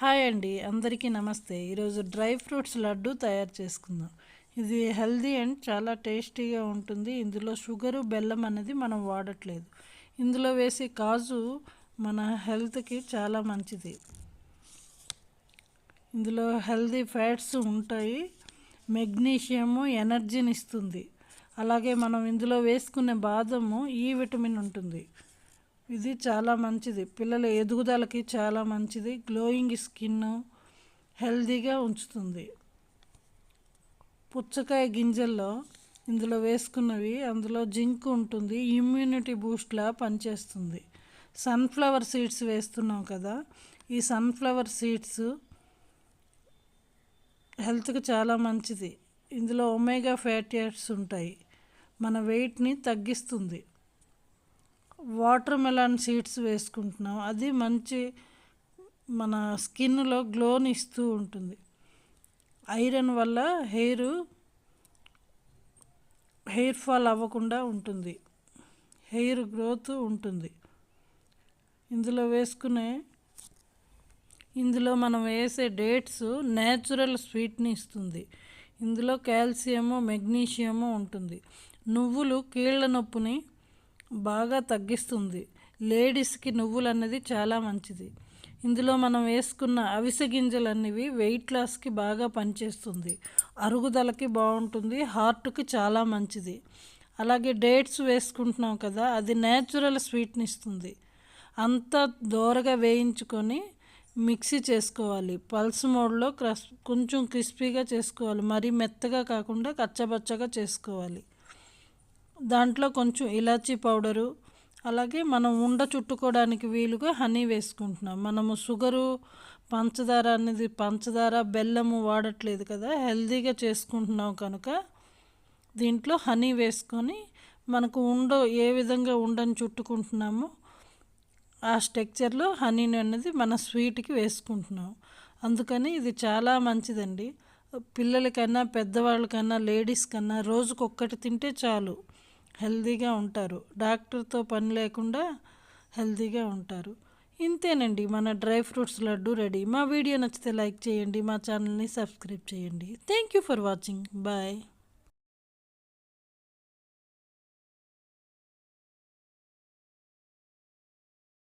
Hi అండి అందరికీ నమస్తే. ఈరోజు డ్రై ఫ్రూట్స్ లడ్డు తయారు చేసుకుందాం. ఇది హెల్దీ అండ్ చాలా టేస్టీగా ఉంటుంది. ఇందులో షుగరు బెల్లం అనేది మనం వాడట్లేదు. ఇందులో వేసే కాజు మన హెల్త్కి చాలా మంచిది. ఇందులో హెల్దీ ఫ్యాట్స్ ఉంటాయి. మెగ్నీషియము ఎనర్జీని ఇస్తుంది. అలాగే మనం ఇందులో వేసుకునే బాదము ఈ విటమిన్ ఉంటుంది. ఇది చాలా మంచిది. పిల్లల ఎదుగుదలకి చాలా మంచిది. గ్లోయింగ్ స్కిన్ హెల్తీగా ఉంచుతుంది. పుచ్చకాయ గింజల్లో ఇందులో వేసుకున్నవి అందులో జింక్ ఉంటుంది ఇమ్యూనిటీ బూస్ట్లా పనిచేస్తుంది. సన్ఫ్లవర్ సీడ్స్ వేస్తున్నాం కదా ఈ సన్ఫ్లవర్ సీడ్స్ హెల్త్కి చాలా మంచిది. ఇందులో ఒమేగా ఫ్యాటీ యాడ్స్ ఉంటాయి. మన వెయిట్ని తగ్గిస్తుంది. వాటర్ మెలాన్ సీడ్స్ వేసుకుంటున్నాం. అది మంచి మన స్కిన్లో గ్లోని ఇస్తూ ఉంటుంది. ఐరన్ వల్ల హెయిర్ హెయిర్ ఫాల్ అవ్వకుండా ఉంటుంది. హెయిర్ గ్రోత్ ఉంటుంది. ఇందులో వేసుకునే ఇందులో మనం వేసే డేట్స్ న్యాచురల్ స్వీట్ని ఇస్తుంది. ఇందులో కాల్షియము మెగ్నీషియము ఉంటుంది. నువ్వులు కీళ్ళ నొప్పిని బాగా తగ్గిస్తుంది. లేడీస్కి నువ్వులు అన్నది చాలా మంచిది. ఇందులో మనం వేసుకున్న అవిసె గింజలు అనేవి వెయిట్ లాస్కి బాగా పనిచేస్తుంది. అరుగుదలకి బాగుంటుంది హార్ట్కి చాలా మంచిది. అలాగే డేట్స్ వేసుకుంటున్నాం కదా అది న్యాచురల్ స్వీట్ని ఇస్తుంది అంతా దోరగా వేయించుకొని మిక్సీ చేసుకోవాలి. పల్స్ మోడ్లో క్రస్ కొంచెం క్రిస్పీగా చేసుకోవాలి. మరీ మెత్తగా కాకుండా కచ్చబచ్చగా చేసుకోవాలి. దాంట్లో కొంచెం ఇలాచీ పౌడరు అలాగే మనం ఉండ చుట్టుకోవడానికి వీలుగా హనీ వేసుకుంటున్నాం. మనము షుగరు పంచదార అనేది పంచదార బెల్లము వాడట్లేదు కదా హెల్తీగా చేసుకుంటున్నాం కనుక దీంట్లో హనీ వేసుకొని మనకు ఉండ ఏ విధంగా ఉండని చుట్టుకుంటున్నామో ఆ స్ట్రక్చర్లో హనీని అనేది మన స్వీట్కి వేసుకుంటున్నాం. అందుకని ఇది చాలా మంచిదండి. పిల్లలకన్నా పెద్దవాళ్ళకన్నా లేడీస్ కన్నా రోజుకొక్కటి తింటే చాలు. హెల్తీగా ఉంటారు. డాక్టర్తో పని లేకుండా హెల్తీగా ఉంటారు. ఇంతేనండి మన డ్రై ఫ్రూట్స్ లడ్డు రెడీ. మా వీడియో నచ్చితే లైక్ చేయండి మా ఛానల్ని సబ్స్క్రైబ్ చేయండి. Thank you for watching. Bye.